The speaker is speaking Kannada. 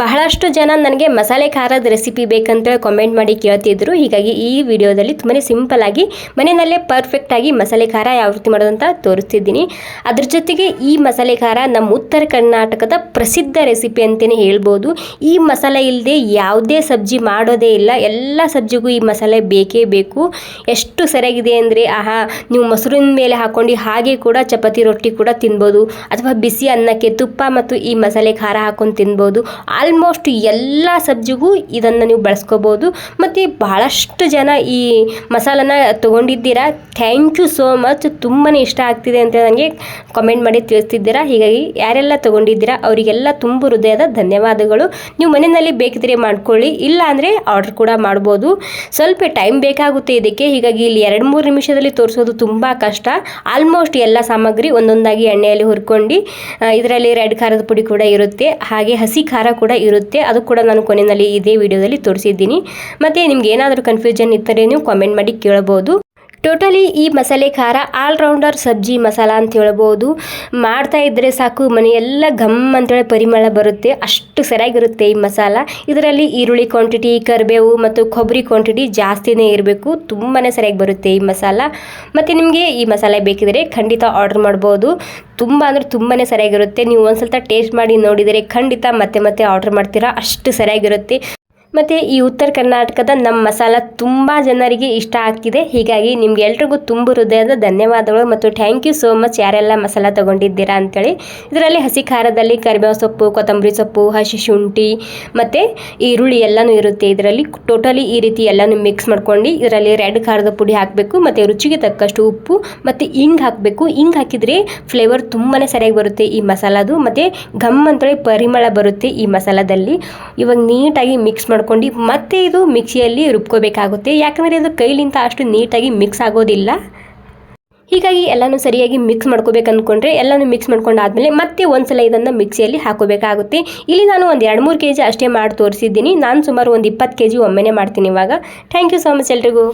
ಬಹಳಷ್ಟು ಜನ ನನಗೆ ಮಸಾಲೆ ಖಾರದ ರೆಸಿಪಿ ಬೇಕಂತೇಳಿ ಕಾಮೆಂಟ್ ಮಾಡಿ ಕೇಳ್ತಿದ್ರು. ಹೀಗಾಗಿ ಈ ವಿಡಿಯೋದಲ್ಲಿ ತುಂಬಾ ಸಿಂಪಲ್ ಆಗಿ, ಮನೆಯಲ್ಲೇ ಪರ್ಫೆಕ್ಟ್ ಆಗಿ ಮಸಾಲೆ ಖಾರ ಯಾವ ರೀತಿ ಮಾಡೋದಂತ ತೋರಿಸ್ತಿದ್ದೀನಿ. ಅದ್ರ ಜೊತೆಗೆ ಈ ಮಸಾಲೆ ಖಾರ ನಮ್ಮ ಉತ್ತರ ಕರ್ನಾಟಕದ ಪ್ರಸಿದ್ಧ ರೆಸಿಪಿ ಅಂತಲೇ ಹೇಳ್ಬೋದು. ಈ ಮಸಾಲೆ ಇಲ್ಲದೆ ಯಾವುದೇ ಸಬ್ಜಿ ಮಾಡೋದೇ ಇಲ್ಲ. ಎಲ್ಲ ಸಬ್ಜಿಗೂ ಈ ಮಸಾಲೆ ಬೇಕೇ ಬೇಕು. ಎಷ್ಟು ಸರಿಯಾಗಿದೆ ಅಂದರೆ, ಆಹಾ, ನೀವು ಮೊಸರಿನ ಮೇಲೆ ಹಾಕೊಂಡು ಹಾಗೆ ಕೂಡ ಚಪಾತಿ ರೊಟ್ಟಿ ಕೂಡ ತಿನ್ಬೋದು. ಅಥವಾ ಬಿಸಿ ಅನ್ನಕ್ಕೆ ತುಪ್ಪ ಮತ್ತು ಈ ಮಸಾಲೆ ಖಾರ ಹಾಕೊಂಡು ತಿನ್ಬೋದು. ಆಲ್ಮೋಸ್ಟ್ ಎಲ್ಲ ಸಬ್ಜಿಗೂ ಇದನ್ನು ನೀವು ಬಳಸ್ಕೋಬೋದು. ಮತ್ತು ಬಹಳಷ್ಟು ಜನ ಈ ಮಸಾಲನ ತೊಗೊಂಡಿದ್ದೀರಾ? ಥ್ಯಾಂಕ್ ಯು ಸೋ ಮಚ್ ತುಂಬಾ ಇಷ್ಟ ಆಗ್ತಿದೆ ಅಂತ ನನಗೆ ಕಮೆಂಟ್ ಮಾಡಿ ತಿಳಿಸ್ತಿದ್ದೀರಾ? ಹೀಗಾಗಿ ಯಾರೆಲ್ಲ ತೊಗೊಂಡಿದ್ದೀರಾ? ಅವರಿಗೆಲ್ಲ ತುಂಬ ಹೃದಯದ ಧನ್ಯವಾದಗಳು. ನೀವು ಮನೆಯಲ್ಲಿ ಬೇಕಿದ್ರೆ ಮಾಡ್ಕೊಳ್ಳಿ. ಇಲ್ಲ ಅಂದರೆ ಆರ್ಡರ್ ಕೂಡ ಮಾಡ್ಬೋದು. ಸ್ವಲ್ಪ ಟೈಮ್ ಬೇಕಾಗುತ್ತೆ ಇದಕ್ಕೆ. ಹೀಗಾಗಿ ಇಲ್ಲಿ ಎರಡು ಮೂರು ನಿಮಿಷದಲ್ಲಿ ತೋರಿಸೋದು ತುಂಬ ಕಷ್ಟ. ಆಲ್ಮೋಸ್ಟ್ ಎಲ್ಲ ಸಾಮಗ್ರಿ ಒಂದೊಂದಾಗಿ ಎಣ್ಣೆಯಲ್ಲಿ ಹುರ್ಕೊಂಡು ಇದರಲ್ಲಿ ರೆಡ್ ಖಾರದ ಪುಡಿ ಕೂಡ ಇರುತ್ತೆ. ಹಾಗೆ ಹಸಿ ಖಾರ ಇರುತ್ತೆ. ಅದು ಕೂಡ ನಾನು ಕೊನೆಯಲ್ಲಿ ಇದೇ ವಿಡಿಯೋದಲ್ಲಿ ತೋರಿಸಿದ್ದೀನಿ. ಮತ್ತು ನಿಮ್ಗೆ ಏನಾದರೂ ಕನ್ಫ್ಯೂಷನ್ ಇದ್ದರೆ ನೀವು ಕಾಮೆಂಟ್ ಮಾಡಿ ಕೇಳಬಹುದು. ಟೋಟಲಿ ಈ ಮಸಾಲೆ ಖಾರ, ಆಲ್ರೌಂಡರ್ ಸಬ್ಜಿ ಮಸಾಲ ಅಂತ ಹೇಳ್ಬೋದು. ಮಾಡ್ತಾ ಇದ್ದರೆ ಸಾಕು ಮನೆಯೆಲ್ಲ ಘಮ್ ಅಂತೇಳಿ ಪರಿಮಳ ಬರುತ್ತೆ. ಅಷ್ಟು ಸರಿಯಾಗಿರುತ್ತೆ ಈ ಮಸಾಲ. ಇದರಲ್ಲಿ ಈರುಳ್ಳಿ ಕ್ವಾಂಟಿಟಿ ಕರಿಬೇವು ಮತ್ತು ಕೊಬ್ಬರಿ ಕ್ವಾಂಟಿಟಿ ಜಾಸ್ತಿನೇ ಇರಬೇಕು. ತುಂಬಾ ಸರಿಯಾಗಿ ಬರುತ್ತೆ ಈ ಮಸಾಲ. ಮತ್ತು ನಿಮಗೆ ಈ ಮಸಾಲೆ ಬೇಕಿದ್ರೆ ಖಂಡಿತ ಆರ್ಡರ್ ಮಾಡ್ಬೋದು. ತುಂಬ ಅಂದರೆ ತುಂಬಾ ಸರಿಯಾಗಿರುತ್ತೆ. ನೀವು ಒಂದು ಸಲ ಟೇಸ್ಟ್ ಮಾಡಿ ನೋಡಿದರೆ ಖಂಡಿತ ಮತ್ತೆ ಮತ್ತೆ ಆರ್ಡರ್ ಮಾಡ್ತೀರಾ. ಅಷ್ಟು ಸರಿಯಾಗಿರುತ್ತೆ. ಮತ್ತು ಈ ಉತ್ತರ ಕರ್ನಾಟಕದ ನಮ್ಮ ಮಸಾಲ ತುಂಬ ಜನರಿಗೆ ಇಷ್ಟ ಆಗ್ತಿದೆ. ಹೀಗಾಗಿ ನಿಮ್ಗೆ ಎಲ್ರಿಗೂ ತುಂಬ ಹೃದಯದ ಧನ್ಯವಾದಗಳು ಮತ್ತು ಥ್ಯಾಂಕ್ ಯು ಸೋ ಮಚ್ ಯಾರೆಲ್ಲ ಮಸಾಲ ತೊಗೊಂಡಿದ್ದೀರಾ ಅಂತೇಳಿ. ಇದರಲ್ಲಿ ಹಸಿ ಖಾರದಲ್ಲಿ ಕರಿಬೇವು ಸೊಪ್ಪು, ಕೊತ್ತಂಬರಿ ಸೊಪ್ಪು, ಹಸಿ ಶುಂಠಿ ಮತ್ತು ಈರುಳ್ಳಿ ಎಲ್ಲನೂ ಇರುತ್ತೆ. ಇದರಲ್ಲಿ ಟೋಟಲಿ ಈ ರೀತಿ ಎಲ್ಲನೂ ಮಿಕ್ಸ್ ಮಾಡ್ಕೊಂಡು ಇದರಲ್ಲಿ ರೆಡ್ ಖಾರದ ಪುಡಿ ಹಾಕಬೇಕು ಮತ್ತು ರುಚಿಗೆ ತಕ್ಕಷ್ಟು ಉಪ್ಪು ಮತ್ತು ಇಂಗ್ ಹಾಕಬೇಕು. ಇಂಗ್ ಹಾಕಿದರೆ ಫ್ಲೇವರ್ ತುಂಬಾ ಸರಿಯಾಗಿ ಬರುತ್ತೆ ಈ ಮಸಾಲದು. ಮತ್ತು ಘಮ್ ಅಂತೇಳಿ ಪರಿಮಳ ಬರುತ್ತೆ ಈ ಮಸಾಲದಲ್ಲಿ. ಇವಾಗ ನೀಟಾಗಿ ಮಿಕ್ಸ್ ಮಾಡ್ಕೊಂಡು ಮತ್ತೆ ಇದು ಮಿಕ್ಸಿಯಲ್ಲಿ ರುಬ್ಕೋಬೇಕಾಗುತ್ತೆ. ಯಾಕಂದರೆ ಅದು ಕೈಲಿಂದ ಅಷ್ಟು ನೀಟಾಗಿ ಮಿಕ್ಸ್ ಆಗೋದಿಲ್ಲ. ಹೀಗಾಗಿ ಎಲ್ಲನೂ ಸರಿಯಾಗಿ ಮಿಕ್ಸ್ ಮಾಡ್ಕೋಬೇಕು ಅಂದ್ಕೊಂಡ್ರೆ ಎಲ್ಲನೂ ಮಿಕ್ಸ್ ಮಾಡ್ಕೊಂಡಾದ್ಮೇಲೆ ಮತ್ತೆ ಒಂದ್ಸಲ ಇದನ್ನು ಮಿಕ್ಸಿಯಲ್ಲಿ ಹಾಕೋಬೇಕಾಗುತ್ತೆ. ಇಲ್ಲಿ ನಾನು ಒಂದು ಎರಡು ಮೂರು ಕೆ ಜಿ ಅಷ್ಟೇ ಮಾಡಿ ತೋರಿಸಿದ್ದೀನಿ. ನಾನು ಸುಮಾರು ಒಂದು ಇಪ್ಪತ್ತು ಕೆ ಜಿ ಒಮ್ಮೆನೇ ಮಾಡ್ತೀನಿ ಇವಾಗ. ಥ್ಯಾಂಕ್ ಯು ಸೊ ಮಚ್ ಎಲ್ರಿಗೂ.